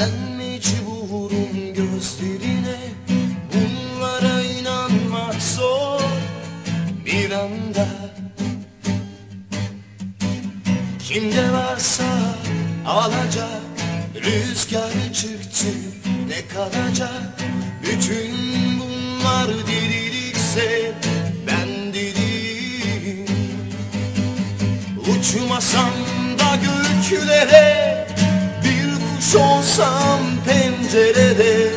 Ben mecburum gözlerine Bunlara inanmak zor Bir anda. Kimde varsa alacak Rüzgar çıktı ne kalacak? Bütün bunlar delilikse Ben deliyim. Uçmasam da göklere kuş pencerede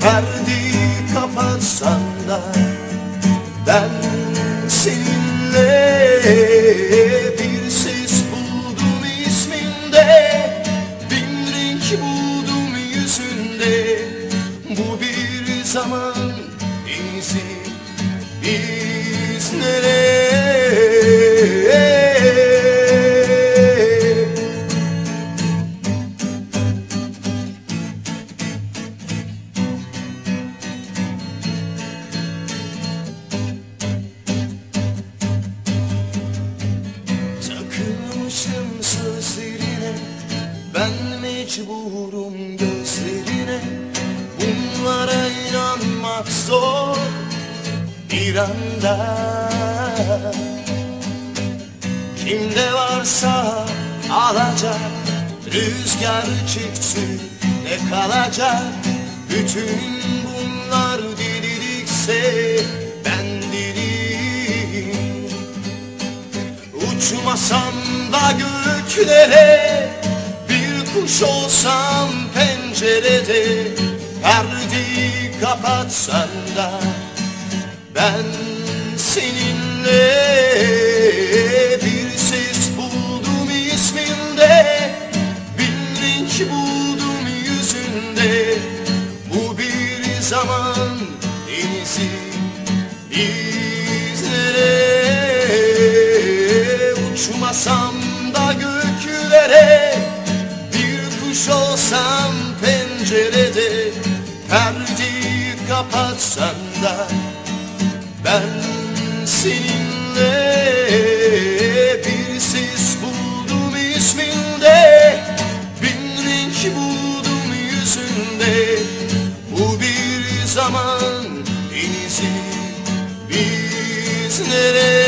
Perdeyi kapatsan da Ben Takılmışım sözlerine. Ben mecburum gözlerine. Bunlara inanmak zor Bir anda. Kimde varsa alacak Rüzgar çıktı ne kalacak? Bütün Da göklere Bir kuş olsam pencerede Perdeyi kapatsan da Ben seninle bir ses buldum isminde renk buldum yüzünde. Bu bir zaman denizi bizlere Uçsam da göklere Bir kuş olsam pencerede Perdeyi kapatsan da Ben seninle Bir ses buldum isminde Bin renk buldum yüzünde. Bu bir zaman izi Biz nereye